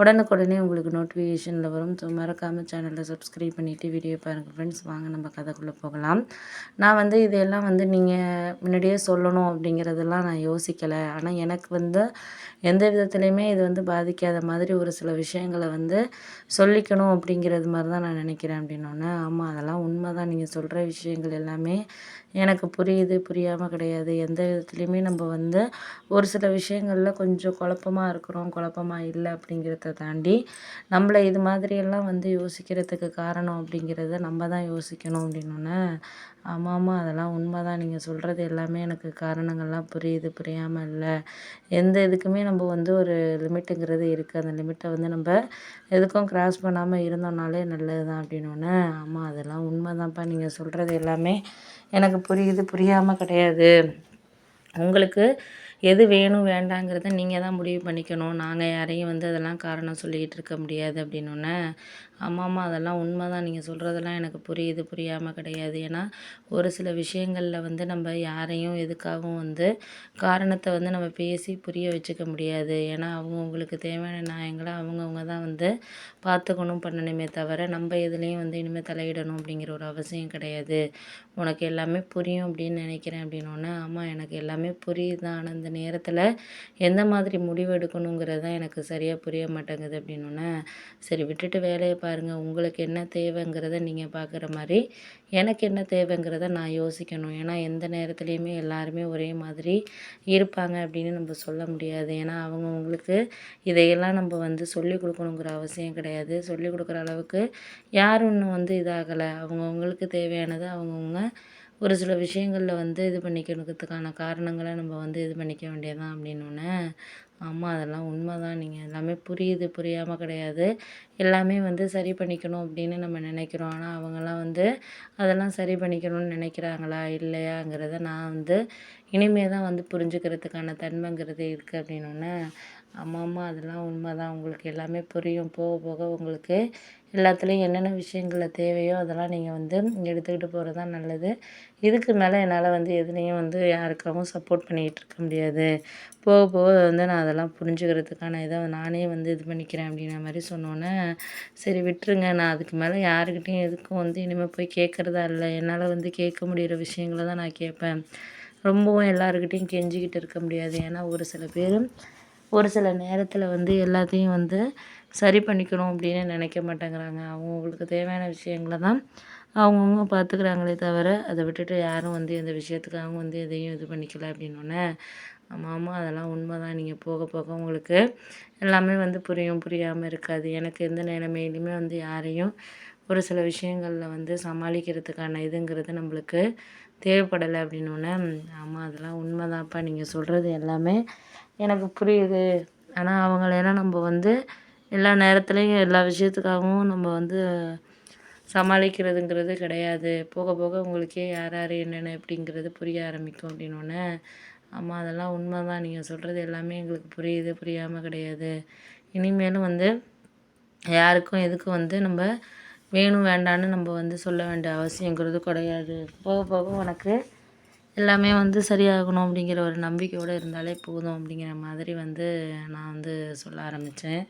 உடனுக்குடனே உங்களுக்கு நோட்டிஃபிகேஷனில் வரும். ஸோ மறக்காமல் சேனலில் சப்ஸ்கிரைப் பண்ணிவிட்டு வீடியோ பாருங்கள் ஃப்ரெண்ட்ஸ் வாங்க நம்ம கதைக்குள்ளே போகலாம். நான் வந்து இதையெல்லாம் வந்து நீங்கள் முன்னாடியே சொல்லணும் அப்படிங்கிறதெல்லாம் நான் யோசிக்கலை. ஆனால் எனக்கு வந்து எந்த விதத்துலையுமே இது வந்து பாதிக்காத மாதிரி ஒரு சில விஷயங்களை வந்து சொல்லிக்கணும் அப்படிங்கிறது மாதிரி தான் நான் நினைக்கிறேன் அப்படின்னோடனே ஆமாம் அதெல்லாம் உண்மை தான் நீங்கள் சொல்கிற விஷயங்கள் எல்லாமே எனக்கு புரியுது புரியாமல் கிடையாது. எந்த விதத்துலேயுமே நம்ம வந்து ஒரு சில விஷயங்களில் கொஞ்சம் குழப்பமாக இருக்கிறோம் குழப்பமாக இல்லை அப்படிங்கிறத தாண்டி நம்மளை இது மாதிரியெல்லாம் வந்து யோசிக்கிறதுக்கு காரணம் அப்படிங்கிறத நம்ம தான் யோசிக்கணும் அப்படின்னோடனே ஆமாம் ஆமாம் அதெல்லாம் உண்மை தான் நீங்கள் சொல்கிறது எல்லாமே எனக்கு காரணங்கள்லாம் புரியுது புரியாமல் இல்லை. எந்த இதுக்குமே நம்ம வந்து ஒரு லிமிட்டுங்கிறது இருக்குது அந்த லிமிட்டை வந்து நம்ம எதுக்கும் க்ராஸ் பண்ணாமல் இருந்தோம்னாலே நல்லது தான் அப்படின்னோடனே ஆமாம் அதெல்லாம் உண்மை தான்ப்பா நீங்கள் சொல்கிறது எல்லாமே எனக்கு புரியுது புரியாமல் கிடையாது. உங்களுக்கு எது வேணும் வேண்டாங்கிறத நீங்கள் தான் முடிவு பண்ணிக்கணும். நாங்கள் யாரையும் வந்து அதெல்லாம் காரணம் சொல்லிக்கிட்டு இருக்க முடியாது அப்படின்னோடனே ஆமாம்மா அதெல்லாம் உண்மை தான் நீங்கள் சொல்கிறதெல்லாம் எனக்கு புரியுது. புரியாமல் கிடையாது. ஏன்னா ஒரு சில விஷயங்களில் வந்து நம்ம யாரையும் எதுக்காகவும் வந்து காரணத்தை வந்து நம்ம பேசி புரிய வச்சுக்க முடியாது. ஏன்னா அவங்கவுங்களுக்கு தேவையான நியாயங்களை அவங்கவுங்க தான் வந்து பார்த்துக்கணும் பண்ணணுமே தவிர நம்ம எதுலேயும் வந்து இனிமேல் தலையிடணும் அப்படிங்கிற ஒரு அவசியம் கிடையாது. உனக்கு எல்லாமே புரியும் அப்படின்னு நினைக்கிறேன் அப்படின்னோடனே ஆமாம் எனக்கு எல்லாமே புரியுது தான் நேரத்தில் எந்த மாதிரி முடிவு எடுக்கணுங்கிறது தான் எனக்கு சரியாக புரிய மாட்டேங்குது அப்படின்னோடனே சரி விட்டுட்டு வேலையை பாருங்கள் உங்களுக்கு என்ன தேவைங்கிறத நீங்கள் பார்க்குற மாதிரி எனக்கு என்ன தேவைங்கிறத நான் யோசிக்கணும். ஏன்னா எந்த நேரத்துலையுமே எல்லாருமே ஒரே மாதிரி இருப்பாங்க அப்படின்னு நம்ம சொல்ல முடியாது. ஏன்னா அவங்கவுங்களுக்கு இதையெல்லாம் நம்ம வந்து சொல்லிக் கொடுக்கணுங்கிற அவசியம் கிடையாது. சொல்லிக் கொடுக்குற அளவுக்கு யாரும் இன்னும் வந்து இதாகலை. அவங்கவுங்களுக்கு தேவையானது அவங்கவுங்க ஒரு சில விஷயங்களில் வந்து இது பண்ணிக்கிறதுக்கான காரணங்களை நம்ம வந்து இது பண்ணிக்க வேண்டியதான் அப்படின்னோடனே ஆமாம் அதெல்லாம் உண்மை தான் நீங்கள் எல்லாமே புரியுது புரியாமல் கிடையாது. எல்லாமே வந்து சரி பண்ணிக்கணும் அப்படின்னு நம்ம நினைக்கிறோம். ஆனால் அவங்கெல்லாம் வந்து அதெல்லாம் சரி பண்ணிக்கணும்னு நினைக்கிறாங்களா இல்லையாங்கிறத நான் வந்து இனிமே தான் வந்து புரிஞ்சுக்கிறதுக்கான தன்மைங்கிறது இருக்குது அப்படின்னோடனே ஆமாம் ஆமாம் அதெல்லாம் உண்மை தான் உங்களுக்கு எல்லாமே புரியும். போக போக உங்களுக்கு எல்லாத்துலேயும் என்னென்ன விஷயங்கள தேவையோ அதெல்லாம் நீங்கள் வந்து எடுத்துக்கிட்டு போகிறது தான் நல்லது. இதுக்கு மேலே என்னால் வந்து எதுலேயும் வந்து யாருக்காகவும் சப்போர்ட் பண்ணிக்கிட்டு இருக்க முடியாது. போக போக வந்து நான் அதெல்லாம் புரிஞ்சுக்கிறதுக்கான இதை நானே வந்து இது பண்ணிக்கிறேன் அப்படிங்கிற மாதிரி சொன்னோன்னே சரி விட்டுருங்க. நான் அதுக்கு மேலே யாருக்கிட்டேயும் எதுக்கும் வந்து இனிமேல் போய் கேட்குறதா இல்லை. என்னால் வந்து கேட்க முடிகிற விஷயங்கள தான் நான் கேட்பேன். ரொம்பவும் எல்லாருக்கிட்டேயும் கெஞ்சிக்கிட்டு இருக்க முடியாது. ஏன்னா ஒரு சில பேர் ஒரு சில நேரத்தில் வந்து எல்லாத்தையும் வந்து சரி பண்ணிக்கணும் அப்படின்னு நினைக்க மாட்டேங்கிறாங்க. அவங்கவுங்களுக்கு தேவையான விஷயங்கள தான் அவங்கவுங்க பார்த்துக்குறாங்களே தவிர அதை விட்டுட்டு யாரும் வந்து எந்த விஷயத்துக்காகவும் வந்து எதையும் இது பண்ணிக்கல அப்படின்னோடனே ஆமாம் ஆமாம் அதெல்லாம் உண்மை தான் நீங்கள் போக போக உங்களுக்கு எல்லாமே வந்து புரியும். புரியாமல் இருக்காது. எனக்கு எந்த நிலைமையிலுமே வந்து யாரையும் ஒரு சில விஷயங்களில் வந்து சமாளிக்கிறதுக்கான இதுங்கிறது நம்மளுக்கு தேவைப்படலை. அப்படின்னோடனே ஆமாம் அதெல்லாம் உண்மை தான்ப்பா நீங்கள் சொல்கிறது எல்லாமே எனக்கு புரியுது. ஆனால் அவங்களெல்லாம் நம்ம வந்து எல்லா நேரத்துலேயும் எல்லா விஷயத்துக்காகவும் நம்ம வந்து சமாளிக்கிறதுங்கிறது கிடையாது. போக போக உங்களுக்கே யார் யார் என்னென்ன எப்படிங்கிறது புரிய ஆரம்பிக்கும் அப்படின்னோடனே ஆமாம் அதெல்லாம் உண்மை தான் நீங்கள் சொல்கிறது எல்லாமே எங்களுக்கு புரியுது. புரியாமல் கிடையாது. இனிமேலும் வந்து யாருக்கும் எதுக்கும் வந்து நம்ம வேணும் வேண்டான்னு நம்ம வந்து சொல்ல வேண்டிய அவசியங்கிறது கிடையாது. போக போக உனக்கு எல்லாமே வந்து சரியாகணும் அப்படிங்கிற ஒரு நம்பிக்கையோடு இருந்தாலே போதும் அப்படிங்கிற மாதிரி வந்து நான் வந்து சொல்ல ஆரம்பித்தேன்